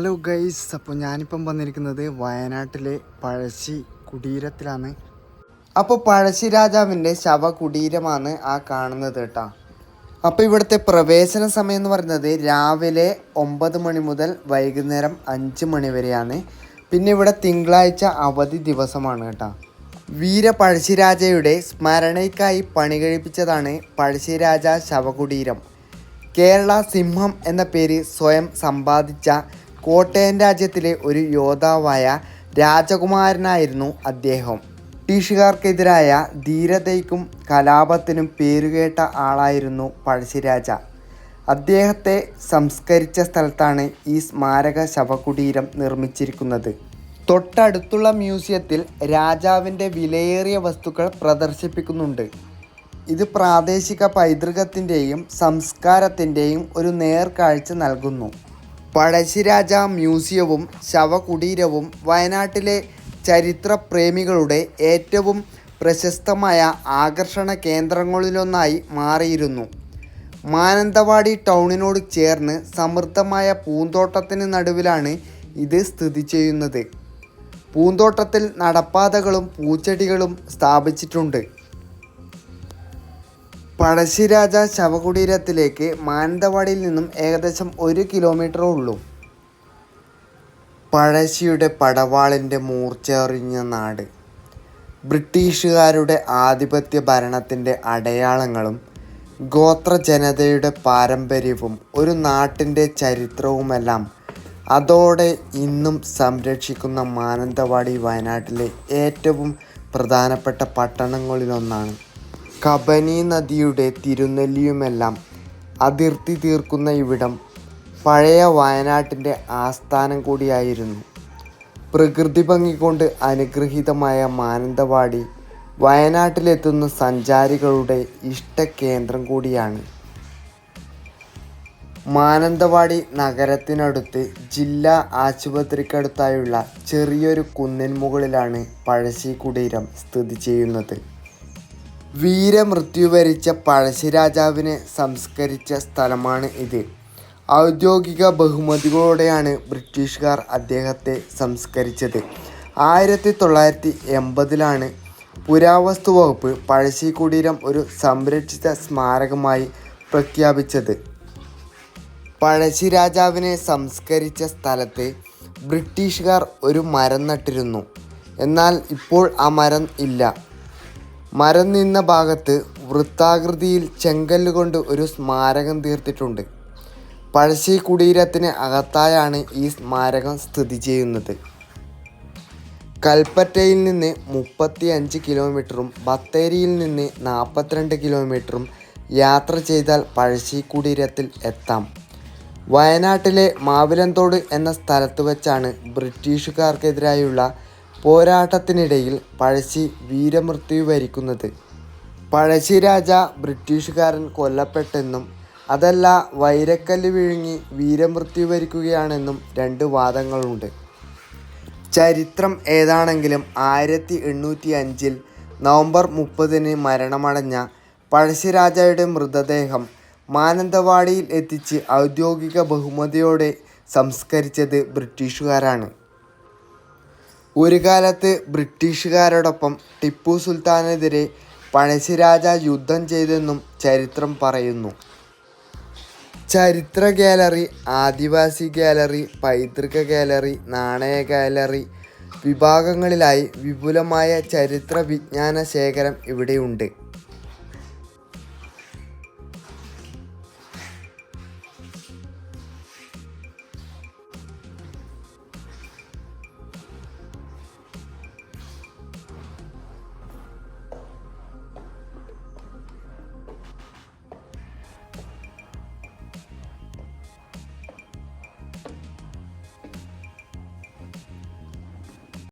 Hello guys അപ്പോൾ ഞാനിപ്പം വന്നിരിക്കുന്നത് വയനാട്ടിലെ പഴശ്ശി കുടീരത്തിലാണ്. അപ്പോൾ പഴശ്ശി രാജാവിന്റെ ശവകുടീരമാണ് ആ കാണുന്നത് കേട്ടോ. അപ്പോൾ ഇവിടുത്തെ പ്രവേശന സമയം എന്ന് പറയുന്നത് രാവിലെ ഒമ്പത് മണി മുതൽ വൈകുന്നേരം അഞ്ച് മണി വരെയാണ്. പിന്നെ ഇവിടെ തിങ്കളാഴ്ച അവധി ദിവസമാണ് കേട്ടോ. വീര പഴശ്ശിരാജയുടെ സ്മരണയ്ക്കായി പണി കഴിപ്പിച്ചതാണ് പഴശ്ശിരാജ ശവകുടീരം. കേരള സിംഹം എന്ന പേര് സ്വയം സമ്പാദിച്ച കോട്ടയം രാജ്യത്തിലെ ഒരു യോദ്ധാവായ രാജകുമാരനായിരുന്നു അദ്ദേഹം. ബ്രിട്ടീഷുകാർക്കെതിരായ ധീരതയ്ക്കും കലാപത്തിനും പേരുകേട്ട ആളായിരുന്നു പഴശ്ശിരാജ. അദ്ദേഹത്തെ സംസ്കരിച്ച സ്ഥലത്താണ് ഈ സ്മാരക ശവകുടീരം നിർമ്മിച്ചിരിക്കുന്നത്. തൊട്ടടുത്തുള്ള മ്യൂസിയത്തിൽ രാജാവിന്റെ വിലയേറിയ വസ്തുക്കൾ പ്രദർശിപ്പിക്കുന്നുണ്ട്. ഇത് പ്രാദേശിക പൈതൃകത്തിന്റെയും സംസ്കാരത്തിന്റെയും ഒരു നേർക്കാഴ്ച നൽകുന്നു. പഴശ്ശിരാജ മ്യൂസിയവും ശവകുടീരവും വയനാട്ടിലെ ചരിത്രപ്രേമികളുടെ ഏറ്റവും പ്രശസ്തമായ ആകർഷണ കേന്ദ്രങ്ങളിലൊന്നായി മാറിയിരുന്നു. മാനന്തവാടി ടൗണിനോട് ചേർന്ന് സമൃദ്ധമായ പൂന്തോട്ടത്തിന് നടുവിലാണ് ഇത് സ്ഥിതി ചെയ്യുന്നത്. പൂന്തോട്ടത്തിൽ നടപ്പാതകളും പൂച്ചെടികളും സ്ഥാപിച്ചിട്ടുണ്ട്. പഴശ്ശിരാജ ശവകുടീരത്തിലേക്ക് മാനന്തവാടിയിൽ നിന്നും ഏകദേശം ഒരു കിലോമീറ്റർ ഉള്ളൂ. പഴശ്ശിയുടെ പടവാളിന്റെ മൂർച്ചയറിഞ്ഞ നാട്. ബ്രിട്ടീഷുകാരുടെ ആധിപത്യ ഭരണത്തിന്റെ അടയാളങ്ങളും ഗോത്ര ജനതയുടെ പാരമ്പര്യവും ഒരു നാട്ടിന്റെ ചരിത്രവുമെല്ലാം അതോടെ ഇന്നും സംരക്ഷിക്കുന്ന മാനന്തവാടി വയനാട്ടിലെ ഏറ്റവും പ്രധാനപ്പെട്ട പട്ടണങ്ങളിലൊന്നാണ്. കബനി നദിയുടെ തിരുനെല്ലിയുമെല്ലാം അതിർത്തി തീർക്കുന്ന ഇവിടം പഴയ വയനാട്ടിന്റെ ആസ്ഥാനം കൂടിയായിരുന്നു. പ്രകൃതി ഭംഗി കൊണ്ട് അനുഗ്രഹീതമായ മാനന്തവാടി വയനാട്ടിലെത്തുന്ന സഞ്ചാരികളുടെ ഇഷ്ട കേന്ദ്രം കൂടിയാണ്. മാനന്തവാടി നഗരത്തിനടുത്ത് ജില്ലാ ആശുപത്രിക്കടുത്തായുള്ള ചെറിയൊരു കുന്നിൻ മുകളിലാണ് പഴശ്ശി കുടീരം സ്ഥിതി ചെയ്യുന്നത്. വീരമൃത്യു വരിച്ച പഴശ്ശിരാജാവിനെ സംസ്കരിച്ച സ്ഥലമാണ് ഇത്. ഔദ്യോഗിക ബഹുമതികളോടെയാണ് ബ്രിട്ടീഷുകാർ അദ്ദേഹത്തെ സംസ്കരിച്ചത്. ആയിരത്തി തൊള്ളായിരത്തി എൺപതിലാണ് പുരാവസ്തു വകുപ്പ് പഴശ്ശി കുടീരം ഒരു സംരക്ഷിത സ്മാരകമായി പ്രഖ്യാപിച്ചത്. പഴശ്ശി രാജാവിനെ സംസ്കരിച്ച സ്ഥലത്ത് ബ്രിട്ടീഷുകാർ ഒരു മരം നട്ടിരുന്നു. എന്നാൽ ഇപ്പോൾ ആ മരം ഇല്ല. മരം നിന്ന ഭാഗത്ത് വൃത്താകൃതിയിൽ ചെങ്കല്ല് കൊണ്ട് ഒരു സ്മാരകം തീർത്തിട്ടുണ്ട്. പഴശ്ശി കുടീരത്തിന് അകത്തായാണ് ഈ സ്മാരകം സ്ഥിതി ചെയ്യുന്നത്. കൽപ്പറ്റയിൽ നിന്ന് മുപ്പത്തി അഞ്ച് കിലോമീറ്ററും ബത്തേരിയിൽ നിന്ന് നാൽപ്പത്തിരണ്ട് കിലോമീറ്ററും യാത്ര ചെയ്താൽ പഴശ്ശി കുടീരത്തിൽ എത്താം. വയനാട്ടിലെ മാവിലന്തോട് എന്ന സ്ഥലത്ത് വെച്ചാണ് ബ്രിട്ടീഷുകാർക്കെതിരായുള്ള പോരാട്ടത്തിനിടയിൽ പഴശ്ശി വീരമൃത്യു വരിക്കുന്നത്. പഴശ്ശി രാജ ബ്രിട്ടീഷുകാരൻ കൊല്ലപ്പെട്ടെന്നും അതല്ല വൈരക്കല്ല് വിഴുങ്ങി വീരമൃത്യു വരിക്കുകയാണെന്നും രണ്ട് വാദങ്ങളുണ്ട്. ചരിത്രം ഏതാണെങ്കിലും ആയിരത്തി എണ്ണൂറ്റി അഞ്ചിൽ നവംബർ മുപ്പതിന് മരണമടഞ്ഞ പഴശ്ശിരാജയുടെ മൃതദേഹം മാനന്തവാടിയിൽ എത്തിച്ച് ഔദ്യോഗിക ബഹുമതിയോടെ സംസ്കരിച്ചത് ബ്രിട്ടീഷുകാരാണ്. ഒരു കാലത്ത് ബ്രിട്ടീഷുകാരോടൊപ്പം ടിപ്പു സുൽത്താനെതിരെ പഴശ്ശിരാജ യുദ്ധം ചെയ്തെന്നും ചരിത്രം പറയുന്നു. ചരിത്ര ഗാലറി ആദിവാസി ഗാലറി പൈതൃക ഗാലറി നാണയ ഗാലറി വിഭാഗങ്ങളിലായി വിപുലമായ ചരിത്ര വിജ്ഞാന ശേഖരം ഇവിടെയുണ്ട്.